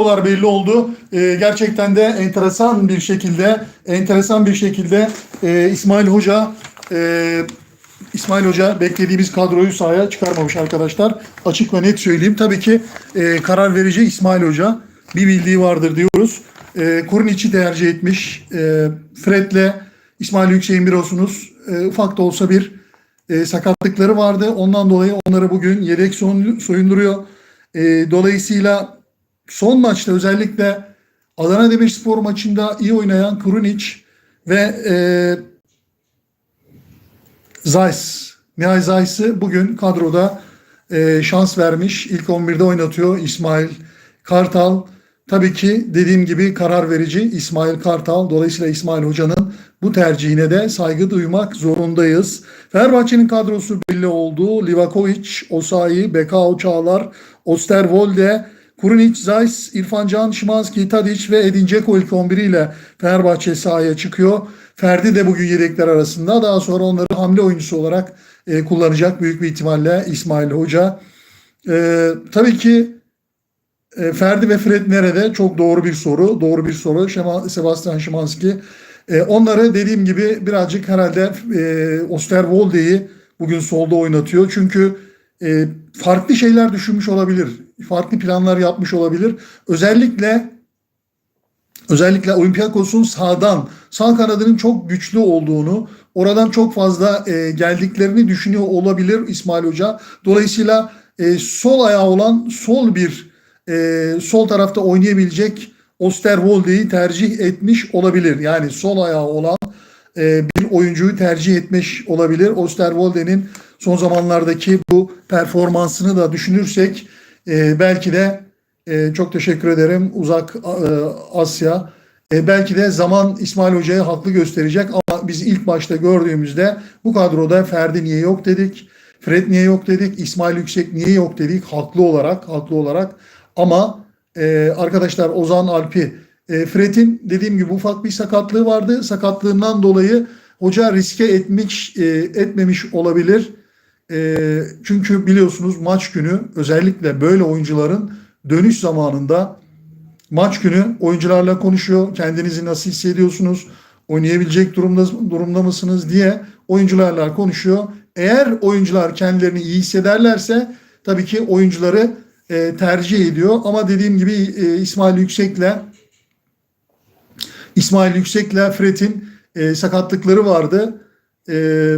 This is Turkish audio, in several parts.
kadrolar belli oldu. Ee, gerçekten de enteresan bir şekilde enteresan bir şekilde e, İsmail Hoca e, İsmail Hoca beklediğimiz kadroyu sahaya çıkarmamış arkadaşlar. Açık ve net söyleyeyim. Tabii ki e, karar verici İsmail Hoca. Bir bildiği vardır diyoruz. E, Kurinic'i tercih etmiş. E, Fred'le İsmail Yüksek'in biliyorsunuz e, ufak da olsa bir e, sakatlıkları vardı. Ondan dolayı onları bugün yedek soyun- soyunduruyor. E, dolayısıyla son maçta özellikle Adana Demirspor maçında iyi oynayan Kurunic ve e, Zeiss, Nihal Zeiss'i bugün kadroda e, şans vermiş. İlk 11'de oynatıyor İsmail Kartal. Tabii ki dediğim gibi karar verici İsmail Kartal. Dolayısıyla İsmail Hoca'nın bu tercihine de saygı duymak zorundayız. Fenerbahçe'nin kadrosu belli oldu. Livakovic, Osayi, Bekao Çağlar, Osterwolde, Kurunic, Zeiss, İrfan Can, Şimanski, Tadic ve Edin Dzeko ilk 11 ile Fenerbahçe sahaya çıkıyor. Ferdi de bugün yedekler arasında. Daha sonra onları hamle oyuncusu olarak e, kullanacak büyük bir ihtimalle İsmail Hoca. E, tabii ki e, Ferdi ve Fred nerede? Çok doğru bir soru. Doğru bir soru. Şema, Sebastian Szymanski. E, onları dediğim gibi birazcık herhalde e, Osterwolde'yi bugün solda oynatıyor. Çünkü e, farklı şeyler düşünmüş olabilir. Farklı planlar yapmış olabilir. Özellikle özellikle Olympiakos'un sağdan, sağ kanadının çok güçlü olduğunu, oradan çok fazla e, geldiklerini düşünüyor olabilir İsmail Hoca. Dolayısıyla e, sol ayağı olan sol bir e, sol tarafta oynayabilecek Osterwolde'yi tercih etmiş olabilir. Yani sol ayağı olan e, bir oyuncuyu tercih etmiş olabilir. Osterwolde'nin son zamanlardaki bu performansını da düşünürsek e, belki de e, çok teşekkür ederim Uzak e, Asya. E, belki de zaman İsmail Hoca'ya haklı gösterecek ama biz ilk başta gördüğümüzde bu kadroda Ferdi niye yok dedik. Fred niye yok dedik. İsmail Yüksek niye yok dedik. Haklı olarak, haklı olarak. Ama e, arkadaşlar Ozan Alpi, e, Fred'in dediğim gibi ufak bir sakatlığı vardı. Sakatlığından dolayı hoca riske etmiş, e, etmemiş olabilir. E, çünkü biliyorsunuz maç günü özellikle böyle oyuncuların dönüş zamanında maç günü oyuncularla konuşuyor. Kendinizi nasıl hissediyorsunuz? Oynayabilecek durumda, durumda mısınız diye oyuncularla konuşuyor. Eğer oyuncular kendilerini iyi hissederlerse tabii ki oyuncuları e, tercih ediyor. Ama dediğim gibi e, İsmail Yüksek'le İsmail Yüksek'le Fred'in e, sakatlıkları vardı. E,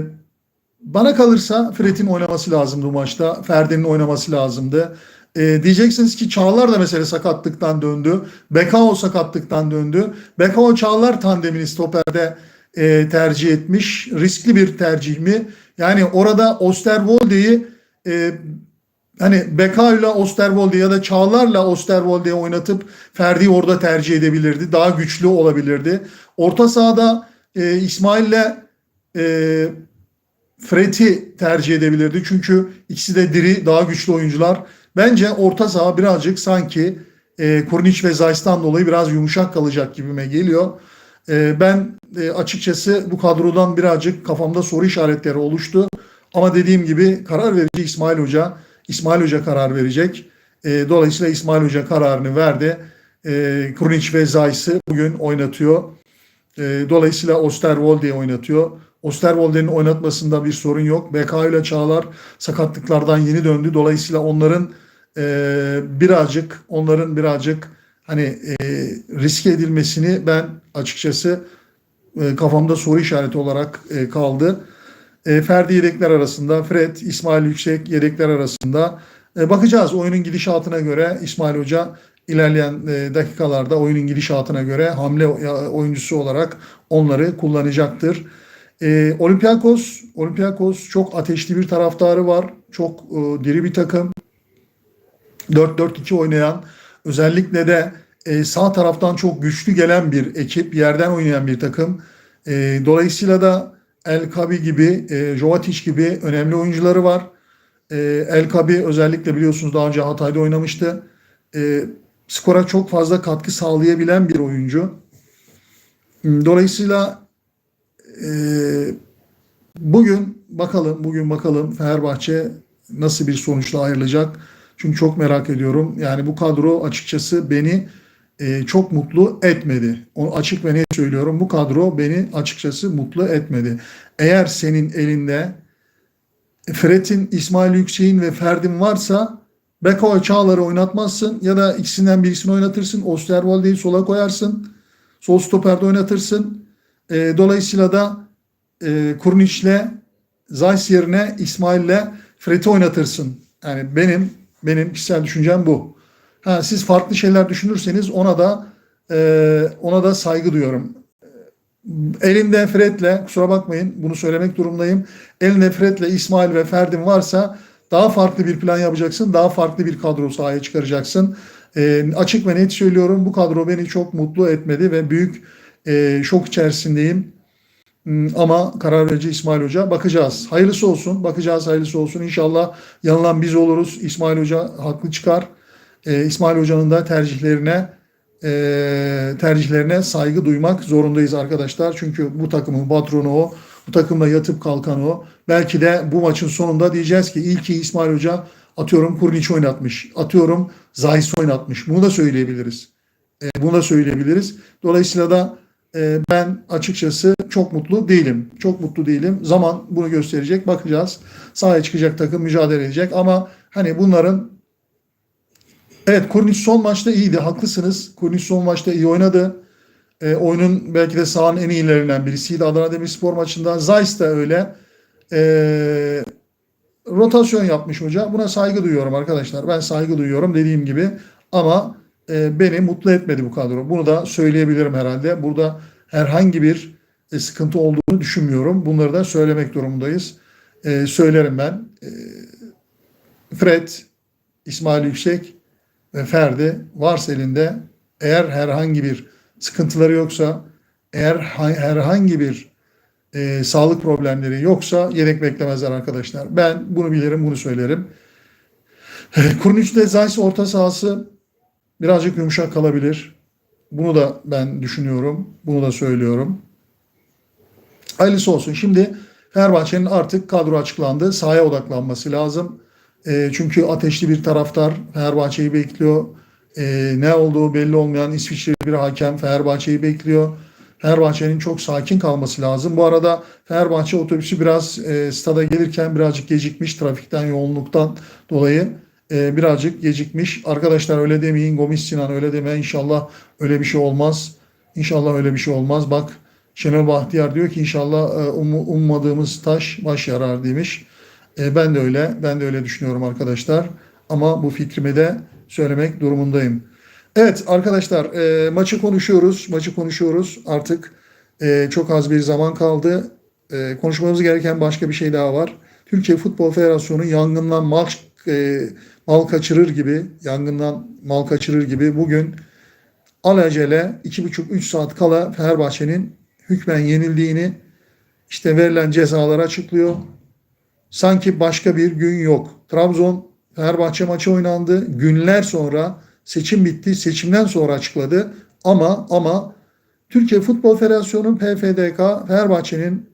bana kalırsa Fred'in oynaması lazımdı bu maçta. Ferdi'nin oynaması lazımdı. E, diyeceksiniz ki Çağlar da mesela sakatlıktan döndü. Bekao sakatlıktan döndü. Bekao Çağlar tandemini stoperde e, tercih etmiş. Riskli bir tercih mi? Yani orada Osterwolde'yi e, hani Bekao ile Osterwolde ya da Çağlar'la Osterwolde'yi oynatıp Ferdi'yi orada tercih edebilirdi. Daha güçlü olabilirdi. Orta sahada e, İsmail'le e, Fred'i tercih edebilirdi. Çünkü ikisi de diri, daha güçlü oyuncular. Bence orta saha birazcık sanki e, Kurnic ve Zeiss'tan dolayı biraz yumuşak kalacak gibime geliyor. E, ben e, açıkçası bu kadrodan birazcık kafamda soru işaretleri oluştu. Ama dediğim gibi karar verici İsmail Hoca. İsmail Hoca karar verecek. E, dolayısıyla İsmail Hoca kararını verdi. E, Kurnic ve Zeiss'i bugün oynatıyor. E, dolayısıyla Osterwolde'yi oynatıyor. Osterwolde'nin oynatmasında bir sorun yok. BK ile Çağlar sakatlıklardan yeni döndü. Dolayısıyla onların e, birazcık onların birazcık hani e, riske edilmesini ben açıkçası e, kafamda soru işareti olarak e, kaldı. E, Ferdi yedekler arasında, Fred, İsmail Yüksek yedekler arasında. E, bakacağız oyunun gidişatına göre İsmail Hoca ilerleyen e, dakikalarda oyunun gidişatına göre hamle oyuncusu olarak onları kullanacaktır. E, Olympiakos, Olympiakos çok ateşli bir taraftarı var. Çok e, diri bir takım. 4-4-2 oynayan, özellikle de e, sağ taraftan çok güçlü gelen bir ekip, yerden oynayan bir takım. E, dolayısıyla da El Kabi gibi, e, Jovatic gibi önemli oyuncuları var. E, El Kabi özellikle biliyorsunuz daha önce Hatay'da oynamıştı. E, skora çok fazla katkı sağlayabilen bir oyuncu. Dolayısıyla e, bugün bakalım, bugün bakalım Fenerbahçe nasıl bir sonuçla ayrılacak. Çünkü çok merak ediyorum. Yani bu kadro açıkçası beni e, çok mutlu etmedi. Onu açık ve net söylüyorum. Bu kadro beni açıkçası mutlu etmedi. Eğer senin elinde Fred'in, İsmail Yüksek'in ve Ferdi'nin varsa Beko Çağlar'ı oynatmazsın ya da ikisinden birisini oynatırsın. Osterwolde'yi sola koyarsın. Sol stoperde oynatırsın. E, dolayısıyla da e, Kurniç'le Zeiss yerine İsmail'le Fred'i oynatırsın. Yani benim benim kişisel düşüncem bu. Ha, siz farklı şeyler düşünürseniz ona da e, ona da saygı duyuyorum. Elinde Fred'le kusura bakmayın bunu söylemek durumundayım. Elinde Fred'le İsmail ve Ferdim varsa daha farklı bir plan yapacaksın. Daha farklı bir kadro sahaya çıkaracaksın. E, açık ve net söylüyorum bu kadro beni çok mutlu etmedi ve büyük e, şok içerisindeyim. Hmm, Ama karar verici İsmail Hoca bakacağız. Hayırlısı olsun. Bakacağız hayırlısı olsun. İnşallah yanılan biz oluruz. İsmail Hoca haklı çıkar. Ee, İsmail Hoca'nın da tercihlerine e, tercihlerine saygı duymak zorundayız arkadaşlar. Çünkü bu takımın patronu o. Bu takımda yatıp kalkan o. Belki de bu maçın sonunda diyeceğiz ki ilki İsmail Hoca atıyorum Kurniç oynatmış. Atıyorum Zayis oynatmış. Bunu da söyleyebiliriz. E, bunu da söyleyebiliriz. Dolayısıyla da e, ben açıkçası çok mutlu değilim. Çok mutlu değilim. Zaman bunu gösterecek. Bakacağız. Sahaya çıkacak takım mücadele edecek. Ama hani bunların evet Kurniç son maçta iyiydi. Haklısınız. Kurniç son maçta iyi oynadı. E, oyunun belki de sahanın en iyilerinden birisiydi Adana Demirspor maçında. Zeiss de öyle. E, rotasyon yapmış hoca. Buna saygı duyuyorum arkadaşlar. Ben saygı duyuyorum dediğim gibi. Ama e, beni mutlu etmedi bu kadro. Bunu da söyleyebilirim herhalde. Burada herhangi bir e, sıkıntı olduğunu düşünmüyorum. Bunları da söylemek durumundayız. E, söylerim ben. E, Fred, İsmail Yüksek ve Ferdi varsa elinde eğer herhangi bir sıkıntıları yoksa eğer ha- herhangi bir e, sağlık problemleri yoksa yedek beklemezler arkadaşlar. Ben bunu bilirim, bunu söylerim. Kurniç'te Zeiss orta sahası birazcık yumuşak kalabilir. Bunu da ben düşünüyorum. Bunu da söylüyorum. Hayırlısı olsun. Şimdi Fenerbahçe'nin artık kadro açıklandı. Sahaya odaklanması lazım. E, çünkü ateşli bir taraftar Fenerbahçe'yi bekliyor. E, ne olduğu belli olmayan İsviçreli bir hakem Fenerbahçe'yi bekliyor. Fenerbahçe'nin çok sakin kalması lazım. Bu arada Fenerbahçe otobüsü biraz e, stada gelirken birazcık gecikmiş trafikten yoğunluktan dolayı e, birazcık gecikmiş. Arkadaşlar öyle demeyin. Gomis Sinan öyle deme. İnşallah öyle bir şey olmaz. İnşallah öyle bir şey olmaz. Bak Şenol Bahtiyar diyor ki inşallah e, um- ummadığımız taş baş yarar demiş. E, ben de öyle. Ben de öyle düşünüyorum arkadaşlar. Ama bu fikrimi de söylemek durumundayım. Evet arkadaşlar e, maçı konuşuyoruz. Maçı konuşuyoruz. Artık e, çok az bir zaman kaldı. E, konuşmamız gereken başka bir şey daha var. Türkiye Futbol Federasyonu yangından mal, e, mal kaçırır gibi, yangından mal kaçırır gibi bugün alacele 2,5-3 saat kala Fenerbahçe'nin hükmen yenildiğini işte verilen cezaları açıklıyor. Sanki başka bir gün yok. Trabzon Fenerbahçe maçı oynandı. Günler sonra seçim bitti. Seçimden sonra açıkladı. Ama ama Türkiye Futbol Federasyonu PFDK Fenerbahçe'nin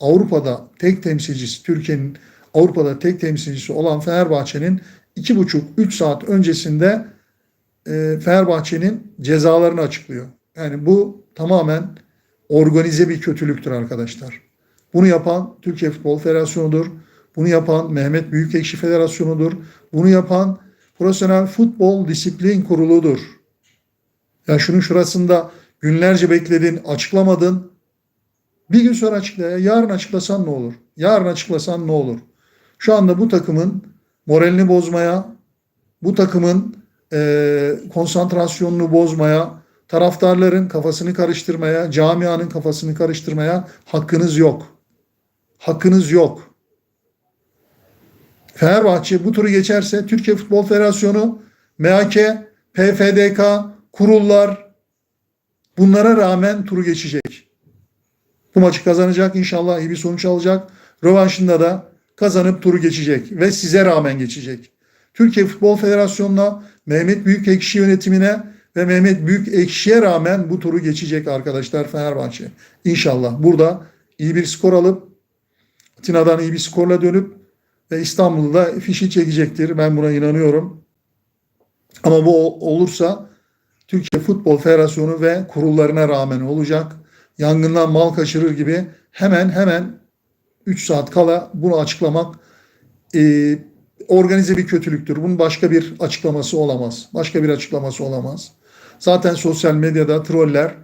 Avrupa'da tek temsilcisi, Türkiye'nin Avrupa'da tek temsilcisi olan Fenerbahçe'nin 2,5-3 saat öncesinde e, Fenerbahçe'nin cezalarını açıklıyor. Yani bu tamamen organize bir kötülüktür arkadaşlar. Bunu yapan Türkiye Futbol Federasyonu'dur. Bunu yapan Mehmet Büyükekşi Federasyonu'dur. Bunu yapan Profesyonel Futbol Disiplin Kurulu'dur. Ya şunun şurasında günlerce bekledin, açıklamadın. Bir gün sonra açıkla. ya. Yarın açıklasan ne olur? Yarın açıklasan ne olur? Şu anda bu takımın moralini bozmaya, bu takımın e, konsantrasyonunu bozmaya, taraftarların kafasını karıştırmaya, camianın kafasını karıştırmaya hakkınız yok. Hakkınız yok. Fenerbahçe bu turu geçerse Türkiye Futbol Federasyonu, MHK, PFDK, kurullar bunlara rağmen turu geçecek. Bu maçı kazanacak inşallah iyi bir sonuç alacak. Rövanşında da kazanıp turu geçecek ve size rağmen geçecek. Türkiye Futbol Federasyonu'na, Mehmet Büyükekşi yönetimine ve Mehmet Büyükekşi'ye rağmen bu turu geçecek arkadaşlar Fenerbahçe. İnşallah burada iyi bir skor alıp Atina'dan iyi bir skorla dönüp ve İstanbul'da fişi çekecektir. Ben buna inanıyorum. Ama bu ol- olursa Türkiye Futbol Federasyonu ve kurullarına rağmen olacak. Yangından mal kaçırır gibi hemen hemen 3 saat kala bunu açıklamak e, organize bir kötülüktür. Bunun başka bir açıklaması olamaz. Başka bir açıklaması olamaz. Zaten sosyal medyada troller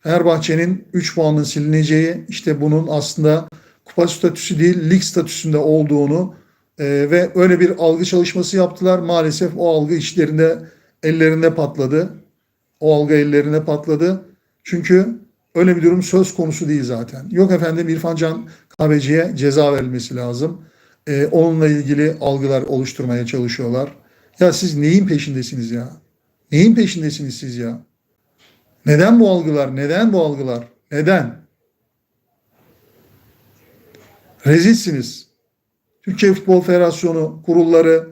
Fenerbahçe'nin 3 puanın silineceği işte bunun aslında kupa statüsü değil lig statüsünde olduğunu e, ve öyle bir algı çalışması yaptılar. Maalesef o algı içlerinde ellerinde patladı. O algı ellerine patladı. Çünkü öyle bir durum söz konusu değil zaten. Yok efendim İrfan Can Kahveci'ye ceza verilmesi lazım. Ee, onunla ilgili algılar oluşturmaya çalışıyorlar. Ya siz neyin peşindesiniz ya? Neyin peşindesiniz siz ya? Neden bu algılar? Neden bu algılar? Neden? Rezilsiniz. Türkiye Futbol Federasyonu kurulları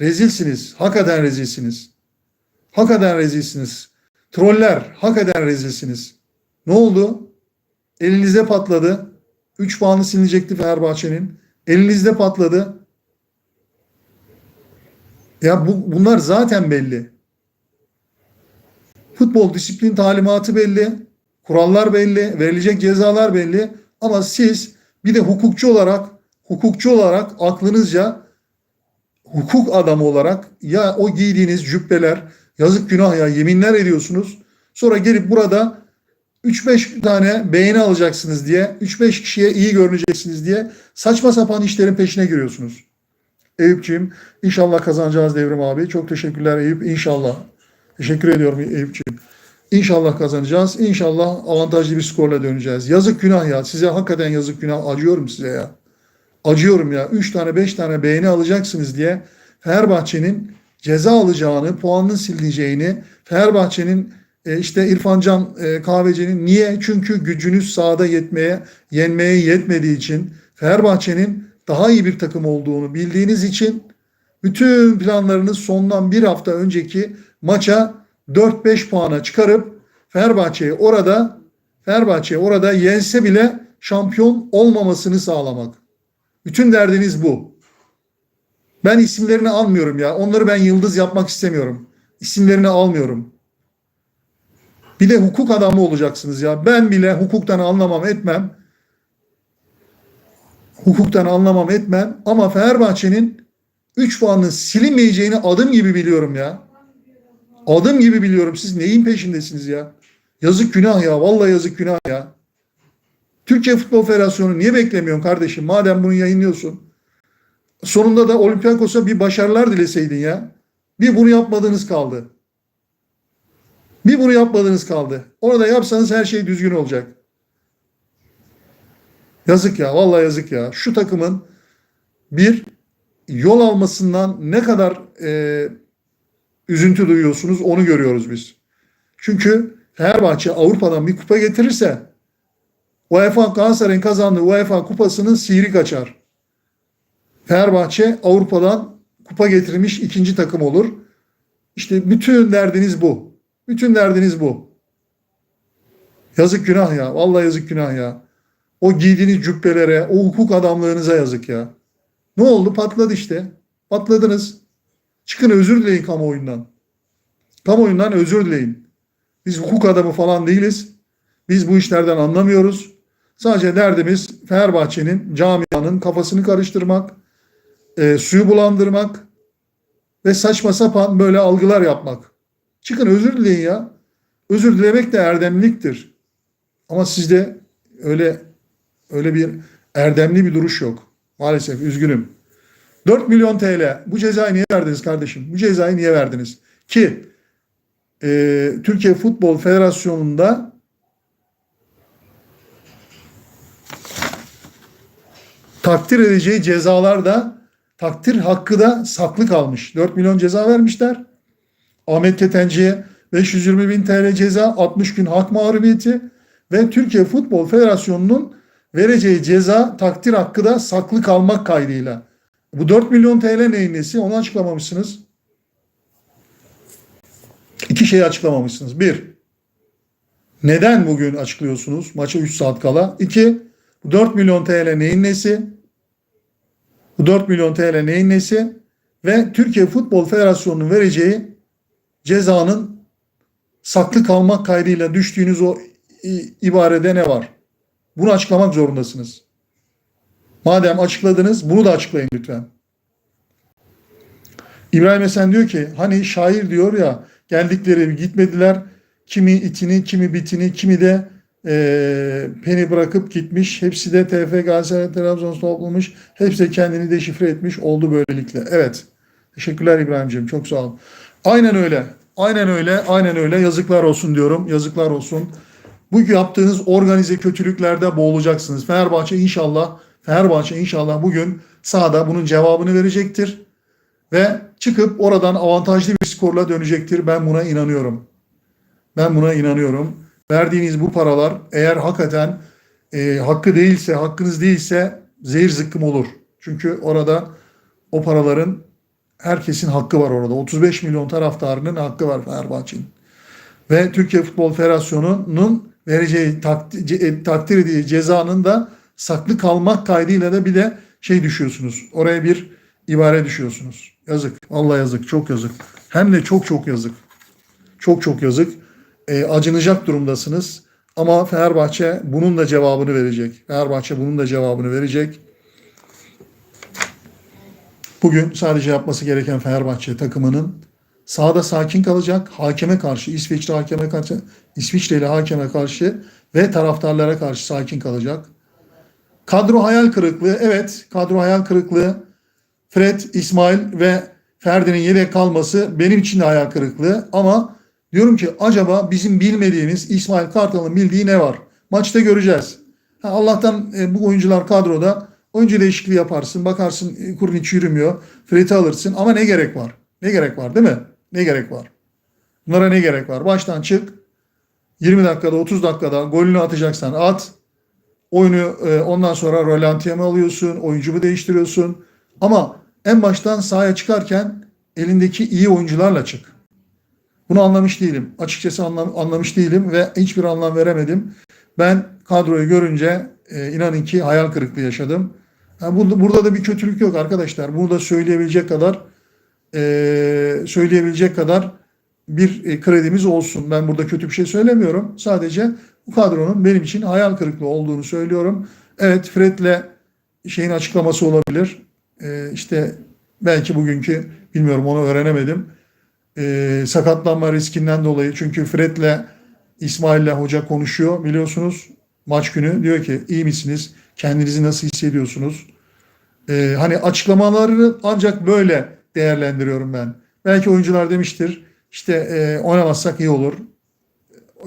rezilsiniz. Hakikaten rezilsiniz. Hakikaten rezilsiniz. Troller hakikaten rezilsiniz. Ne oldu? Elinizde patladı. 3 puanı silinecekti Fenerbahçe'nin. Elinizde patladı. Ya bu, bunlar zaten belli. Futbol disiplin talimatı belli. Kurallar belli. Verilecek cezalar belli. Ama siz bir de hukukçu olarak hukukçu olarak aklınızca hukuk adamı olarak ya o giydiğiniz cübbeler yazık günah ya yeminler ediyorsunuz. Sonra gelip burada 3-5 tane beğeni alacaksınız diye, 3-5 kişiye iyi görüneceksiniz diye saçma sapan işlerin peşine giriyorsunuz. Eyüp'ciğim inşallah kazanacağız Devrim abi. Çok teşekkürler Eyüp inşallah. Teşekkür ediyorum Eyüp'ciğim. İnşallah kazanacağız. İnşallah avantajlı bir skorla döneceğiz. Yazık günah ya. Size hakikaten yazık günah. Acıyorum size ya. Acıyorum ya. 3 tane 5 tane beğeni alacaksınız diye Fenerbahçe'nin ceza alacağını, puanının silineceğini, Fenerbahçe'nin e, işte İrfan Can e, Kahveci'nin niye? Çünkü gücünüz sahada yetmeye, yenmeye yetmediği için Fenerbahçe'nin daha iyi bir takım olduğunu bildiğiniz için bütün planlarınız sondan bir hafta önceki maça 4-5 puana çıkarıp Fenerbahçe'yi orada Fenerbahçe orada yense bile şampiyon olmamasını sağlamak. Bütün derdiniz bu. Ben isimlerini almıyorum ya. Onları ben yıldız yapmak istemiyorum. İsimlerini almıyorum. Bir de hukuk adamı olacaksınız ya. Ben bile hukuktan anlamam etmem. Hukuktan anlamam etmem. Ama Fenerbahçe'nin 3 puanın silinmeyeceğini adım gibi biliyorum ya. Adım gibi biliyorum. Siz neyin peşindesiniz ya? Yazık günah ya. Vallahi yazık günah ya. Türkiye Futbol Federasyonu niye beklemiyorsun kardeşim? Madem bunu yayınlıyorsun. Sonunda da Olympiakos'a bir başarılar dileseydin ya. Bir bunu yapmadığınız kaldı. Bir bunu yapmadığınız kaldı. Orada yapsanız her şey düzgün olacak. Yazık ya. Vallahi yazık ya. Şu takımın bir yol almasından ne kadar e, üzüntü duyuyorsunuz onu görüyoruz biz. Çünkü Fenerbahçe Avrupa'dan bir kupa getirirse UEFA Galatasaray'ın kazandığı UEFA kupasının sihri kaçar. Fenerbahçe Avrupa'dan kupa getirmiş ikinci takım olur. İşte bütün derdiniz bu. Bütün derdiniz bu. Yazık günah ya. Vallahi yazık günah ya. O giydiğiniz cübbelere, o hukuk adamlarınıza yazık ya. Ne oldu? Patladı işte. Patladınız. Çıkın özür dileyin kamuoyundan. Kamuoyundan özür dileyin. Biz hukuk adamı falan değiliz. Biz bu işlerden anlamıyoruz. Sadece derdimiz Fenerbahçe'nin, camianın kafasını karıştırmak, e, suyu bulandırmak ve saçma sapan böyle algılar yapmak. Çıkın özür dileyin ya. Özür dilemek de erdemliliktir. Ama sizde öyle öyle bir erdemli bir duruş yok. Maalesef üzgünüm. 4 milyon TL. Bu cezayı niye verdiniz kardeşim? Bu cezayı niye verdiniz? Ki e, Türkiye Futbol Federasyonu'nda takdir edeceği cezalar da takdir hakkı da saklı kalmış. 4 milyon ceza vermişler. Ahmet Ketenci'ye 520 bin TL ceza, 60 gün hak mağlubiyeti ve Türkiye Futbol Federasyonu'nun vereceği ceza takdir hakkı da saklı kalmak kaydıyla. Bu 4 milyon TL neyin nesi? Onu açıklamamışsınız. İki şeyi açıklamamışsınız. Bir, neden bugün açıklıyorsunuz maça 3 saat kala? İki, bu 4 milyon TL neyin nesi? Bu 4 milyon TL neyin nesi? Ve Türkiye Futbol Federasyonu'nun vereceği cezanın saklı kalmak kaydıyla düştüğünüz o ibarede ne var? Bunu açıklamak zorundasınız. Madem açıkladınız bunu da açıklayın lütfen. İbrahim Esen diyor ki hani şair diyor ya geldikleri gitmediler kimi itini kimi bitini kimi de eee peni bırakıp gitmiş. Hepsi de TF Galatasaray Trabzon toplamış. Hepsi de kendini deşifre etmiş oldu böylelikle. Evet. Teşekkürler İbrahimciğim. Çok sağ ol. Aynen öyle. Aynen öyle. Aynen öyle. Yazıklar olsun diyorum. Yazıklar olsun. Bu yaptığınız organize kötülüklerde boğulacaksınız. Fenerbahçe inşallah Fenerbahçe inşallah bugün sahada bunun cevabını verecektir ve çıkıp oradan avantajlı bir skorla dönecektir. Ben buna inanıyorum. Ben buna inanıyorum. Verdiğiniz bu paralar eğer hakikaten e, hakkı değilse, hakkınız değilse zehir zıkkım olur. Çünkü orada o paraların herkesin hakkı var orada. 35 milyon taraftarının hakkı var Fenerbahçe'nin. Ve Türkiye Futbol Federasyonu'nun vereceği takdir, e, takdir edeceği cezanın da saklı kalmak kaydıyla da bir de şey düşüyorsunuz. Oraya bir ibare düşüyorsunuz. Yazık. Vallahi yazık. Çok yazık. Hem de çok çok yazık. Çok çok yazık. E, acınacak durumdasınız. Ama Fenerbahçe bunun da cevabını verecek. Fenerbahçe bunun da cevabını verecek. Bugün sadece yapması gereken Fenerbahçe takımının sahada sakin kalacak. Hakeme karşı, İsviçre hakeme karşı, İsviçreli hakeme karşı ve taraftarlara karşı sakin kalacak. Kadro hayal kırıklığı. Evet, kadro hayal kırıklığı. Fred, İsmail ve Ferdi'nin yedek kalması benim için de hayal kırıklığı. Ama diyorum ki acaba bizim bilmediğimiz İsmail Kartal'ın bildiği ne var? Maçta göreceğiz. Allah'tan e, bu oyuncular kadroda oyuncu değişikliği yaparsın. Bakarsın e, kurun hiç yürümüyor. Fred'i alırsın ama ne gerek var? Ne gerek var değil mi? Ne gerek var? Bunlara ne gerek var? Baştan çık. 20 dakikada 30 dakikada golünü atacaksan at. Oyunu e, ondan sonra rolantiye mi alıyorsun? Oyuncu mu değiştiriyorsun? Ama en baştan sahaya çıkarken elindeki iyi oyuncularla çık. Bunu anlamış değilim. Açıkçası anlam, anlamış değilim ve hiçbir anlam veremedim. Ben kadroyu görünce e, inanın ki hayal kırıklığı yaşadım. Yani burada, da bir kötülük yok arkadaşlar. Bunu da söyleyebilecek kadar e, söyleyebilecek kadar bir e, kredimiz olsun. Ben burada kötü bir şey söylemiyorum. Sadece bu kadronun benim için hayal kırıklığı olduğunu söylüyorum. Evet Fred'le şeyin açıklaması olabilir. E, işte belki bugünkü bilmiyorum onu öğrenemedim. E, sakatlanma riskinden dolayı çünkü Fred'le İsmail'le hoca konuşuyor biliyorsunuz maç günü diyor ki iyi misiniz? Kendinizi nasıl hissediyorsunuz? E, hani açıklamaları ancak böyle değerlendiriyorum ben. Belki oyuncular demiştir işte e, oynamazsak iyi olur.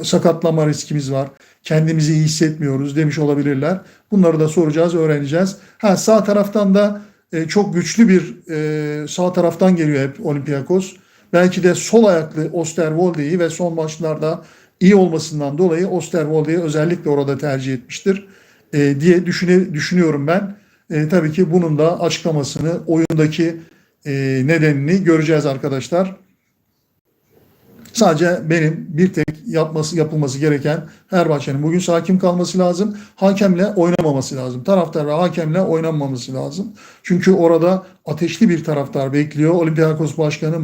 Sakatlanma riskimiz var. Kendimizi iyi hissetmiyoruz demiş olabilirler. Bunları da soracağız, öğreneceğiz. Ha sağ taraftan da e, çok güçlü bir e, sağ taraftan geliyor hep Olympiakos. Belki de sol ayaklı Osterwolde'yi ve son maçlarda iyi olmasından dolayı Osterwolde'yi özellikle orada tercih etmiştir e, diye düşüne, düşünüyorum ben. E, tabii ki bunun da açıklamasını, oyundaki e, nedenini göreceğiz arkadaşlar. Sadece benim bir tek yapması yapılması gereken Fenerbahçe'nin bugün sakin kalması lazım. Hakemle oynamaması lazım. Taraftar ve hakemle oynanmaması lazım. Çünkü orada ateşli bir taraftar bekliyor. Olympiakos Başkanı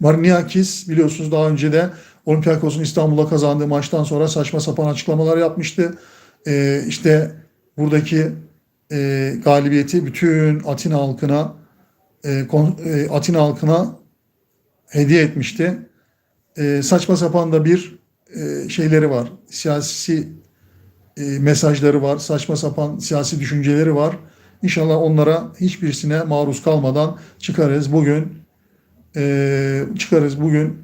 Mariniakis biliyorsunuz daha önce de Olympiakos'un İstanbul'da kazandığı maçtan sonra saçma sapan açıklamalar yapmıştı. Ee, işte buradaki e, galibiyeti bütün Atina halkına e, kon- e, Atina halkına hediye etmişti e, saçma sapan da bir e, şeyleri var. Siyasi e, mesajları var. Saçma sapan siyasi düşünceleri var. İnşallah onlara hiçbirisine maruz kalmadan çıkarız. Bugün e, çıkarız. Bugün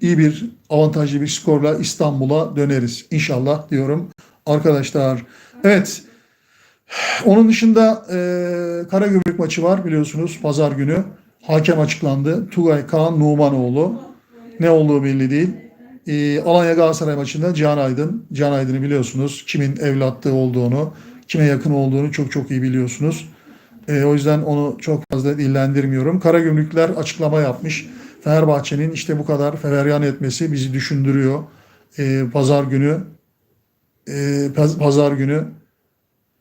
iyi bir avantajlı bir skorla İstanbul'a döneriz. İnşallah diyorum arkadaşlar. Evet. Onun dışında e, Karagümrük maçı var biliyorsunuz pazar günü. Hakem açıklandı. Tugay Kaan Numanoğlu. Ne olduğu belli değil. E, Alanya Galatasaray maçında Can Aydın. Can Aydın'ı biliyorsunuz. Kimin evlatlığı olduğunu, kime yakın olduğunu çok çok iyi biliyorsunuz. E, o yüzden onu çok fazla dillendirmiyorum. Karagümrükler açıklama yapmış. Fenerbahçe'nin işte bu kadar feveryan etmesi bizi düşündürüyor. E, pazar günü e, paz- pazar günü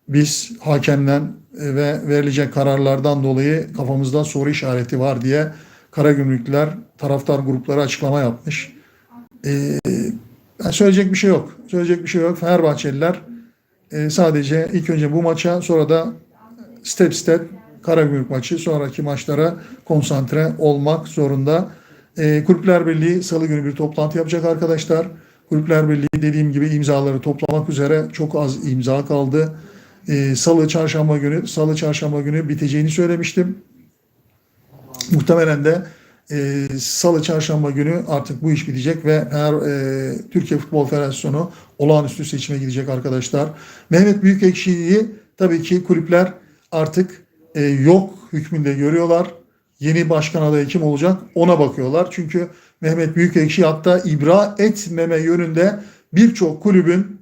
biz hakemden e, ve verilecek kararlardan dolayı kafamızda soru işareti var diye Karagümrükler taraftar grupları açıklama yapmış. Ee, söyleyecek bir şey yok. Söyleyecek bir şey yok. Fenerbahçeliler e, sadece ilk önce bu maça sonra da step step Karagümrük maçı sonraki maçlara konsantre olmak zorunda. E, Kulüpler Birliği salı günü bir toplantı yapacak arkadaşlar. Kulüpler Birliği dediğim gibi imzaları toplamak üzere çok az imza kaldı. E, salı çarşamba günü salı çarşamba günü biteceğini söylemiştim. Muhtemelen de e, salı çarşamba günü artık bu iş bitecek ve her e, Türkiye Futbol Federasyonu olağanüstü seçime gidecek arkadaşlar. Mehmet Büyükekşi'yi tabii ki kulüpler artık e, yok hükmünde görüyorlar. Yeni başkan adayı kim olacak ona bakıyorlar. Çünkü Mehmet Büyükekşi hatta ibra etmeme yönünde birçok kulübün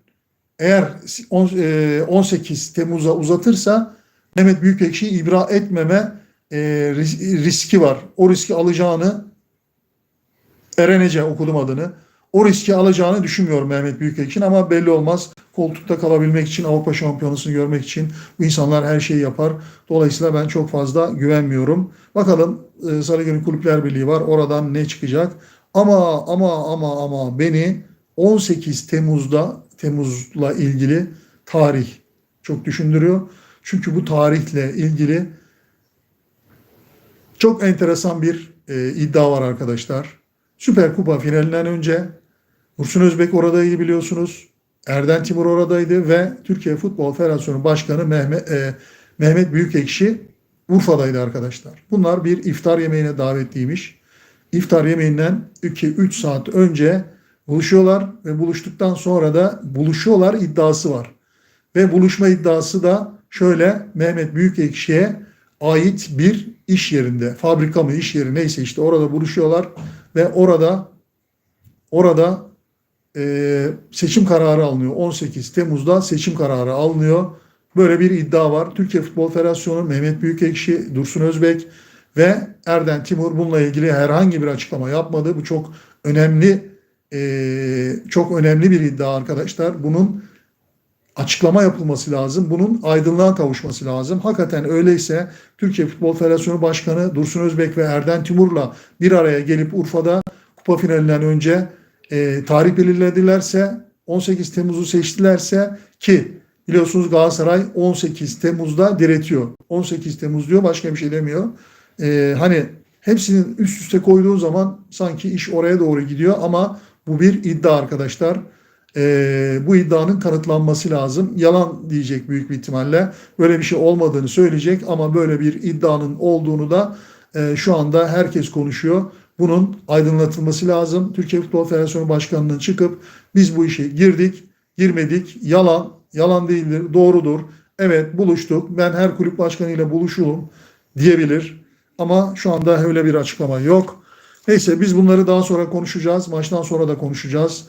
eğer on- e, 18 Temmuz'a uzatırsa Mehmet Büyükekşi'yi ibra etmeme e, ris- riski var. O riski alacağını Erenece okudum adını. O riski alacağını düşünmüyorum Mehmet Büyükekşi'nin ama belli olmaz. Koltukta kalabilmek için, Avrupa Şampiyonası'nı görmek için bu insanlar her şeyi yapar. Dolayısıyla ben çok fazla güvenmiyorum. Bakalım e, Salı günü Kulüpler Birliği var. Oradan ne çıkacak? Ama ama ama ama beni 18 Temmuz'da Temmuz'la ilgili tarih çok düşündürüyor. Çünkü bu tarihle ilgili çok enteresan bir e, iddia var arkadaşlar. Süper Kupa finalinden önce Dursun Özbek oradaydı biliyorsunuz. Erden Timur oradaydı ve Türkiye Futbol Federasyonu Başkanı Mehmet, e, Mehmet Büyükekşi Urfa'daydı arkadaşlar. Bunlar bir iftar yemeğine davetliymiş. İftar yemeğinden 2-3 saat önce buluşuyorlar ve buluştuktan sonra da buluşuyorlar iddiası var. Ve buluşma iddiası da şöyle Mehmet Büyükekşi'ye ait bir iş yerinde, fabrika mı iş yeri neyse işte orada buluşuyorlar ve orada orada e, seçim kararı alınıyor. 18 Temmuz'da seçim kararı alınıyor. Böyle bir iddia var. Türkiye Futbol Federasyonu, Mehmet Büyükekşi, Dursun Özbek ve Erden Timur bununla ilgili herhangi bir açıklama yapmadı. Bu çok önemli e, çok önemli bir iddia arkadaşlar. Bunun açıklama yapılması lazım. Bunun aydınlığa kavuşması lazım. Hakikaten öyleyse Türkiye Futbol Federasyonu Başkanı Dursun Özbek ve Erden Timur'la bir araya gelip Urfa'da kupa finalinden önce e, tarih belirledilerse 18 Temmuz'u seçtilerse ki biliyorsunuz Galatasaray 18 Temmuz'da diretiyor. 18 Temmuz diyor başka bir şey demiyor. E, hani hepsinin üst üste koyduğu zaman sanki iş oraya doğru gidiyor ama bu bir iddia arkadaşlar. E, bu iddianın kanıtlanması lazım. Yalan diyecek büyük bir ihtimalle. Böyle bir şey olmadığını söyleyecek ama böyle bir iddianın olduğunu da e, şu anda herkes konuşuyor. Bunun aydınlatılması lazım. Türkiye Futbol Federasyonu Başkanı'nın çıkıp biz bu işe girdik, girmedik. Yalan, yalan değildir, doğrudur. Evet buluştuk. Ben her kulüp başkanıyla buluşurum diyebilir. Ama şu anda öyle bir açıklama yok. Neyse biz bunları daha sonra konuşacağız. Maçtan sonra da konuşacağız.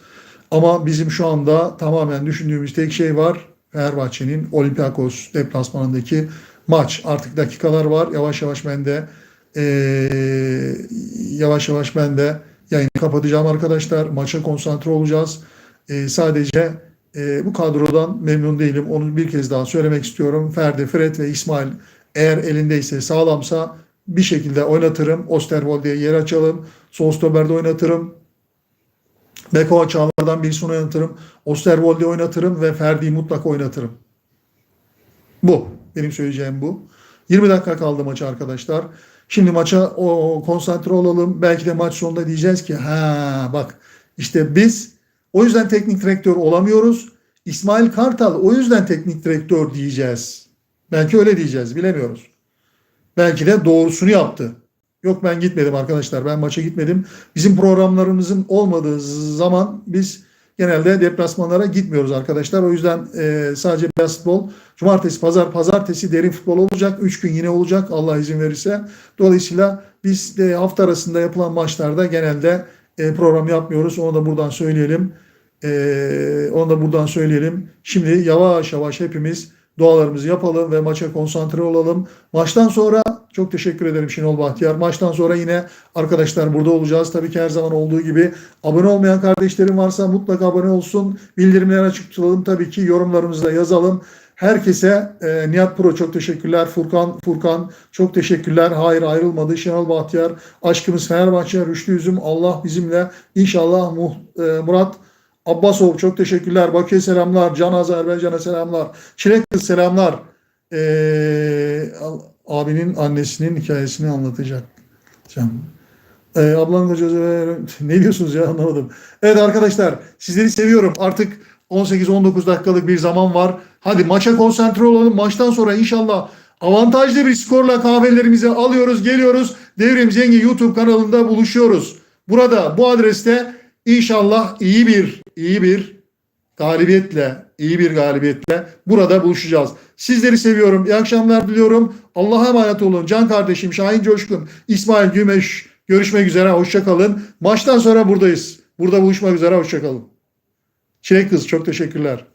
Ama bizim şu anda tamamen düşündüğümüz tek şey var. Fenerbahçe'nin Olympiakos deplasmanındaki maç. Artık dakikalar var. Yavaş yavaş ben de eee, yavaş yavaş ben de yayını kapatacağım arkadaşlar. Maça konsantre olacağız. Eee, sadece eee, bu kadrodan memnun değilim. Onu bir kez daha söylemek istiyorum. Ferdi, Fred ve İsmail eğer elindeyse sağlamsa bir şekilde oynatırım. Osterwolde'ye yer açalım. Sol stoperde oynatırım. Beko Çağlar'dan birisini oynatırım. Osterwolde oynatırım ve Ferdi'yi mutlaka oynatırım. Bu. Benim söyleyeceğim bu. 20 dakika kaldı maça arkadaşlar. Şimdi maça o konsantre olalım. Belki de maç sonunda diyeceğiz ki ha bak işte biz o yüzden teknik direktör olamıyoruz. İsmail Kartal o yüzden teknik direktör diyeceğiz. Belki öyle diyeceğiz bilemiyoruz. Belki de doğrusunu yaptı. Yok ben gitmedim arkadaşlar. Ben maça gitmedim. Bizim programlarımızın olmadığı zaman biz genelde deplasmanlara gitmiyoruz arkadaşlar. O yüzden e, sadece basketbol cumartesi, pazar, pazartesi derin futbol olacak. Üç gün yine olacak Allah izin verirse. Dolayısıyla biz de hafta arasında yapılan maçlarda genelde e, program yapmıyoruz. Onu da buradan söyleyelim. E, onu da buradan söyleyelim. Şimdi yavaş yavaş hepimiz dualarımızı yapalım ve maça konsantre olalım. Maçtan sonra çok teşekkür ederim Şenol Bahtiyar. Maçtan sonra yine arkadaşlar burada olacağız. Tabii ki her zaman olduğu gibi abone olmayan kardeşlerim varsa mutlaka abone olsun. Bildirimleri açık tutalım. Tabii ki yorumlarımızı da yazalım. Herkese e, Nihat Pro çok teşekkürler. Furkan Furkan çok teşekkürler. Hayır ayrılmadı. Şenol Bahtiyar aşkımız Fenerbahçe Rüştü Üzüm Allah bizimle. İnşallah Muh, e, Murat Abbasov çok teşekkürler. Bakü'ye selamlar. Can Azerbaycan'a selamlar. Çilek kız selamlar. E, abinin annesinin hikayesini anlatacak. Can. Ee, ablanın da çözüme... Ne diyorsunuz ya anlamadım. Evet arkadaşlar sizleri seviyorum. Artık 18-19 dakikalık bir zaman var. Hadi maça konsantre olalım. Maçtan sonra inşallah avantajlı bir skorla kahvelerimizi alıyoruz, geliyoruz. Devrim Zengi YouTube kanalında buluşuyoruz. Burada bu adreste inşallah iyi bir iyi bir galibiyetle, iyi bir galibiyetle burada buluşacağız. Sizleri seviyorum. İyi akşamlar diliyorum. Allah'a emanet olun. Can kardeşim Şahin Coşkun, İsmail Gümeş. Görüşmek üzere. Hoşça kalın. Maçtan sonra buradayız. Burada buluşmak üzere. Hoşça kalın. Çilek kız çok teşekkürler.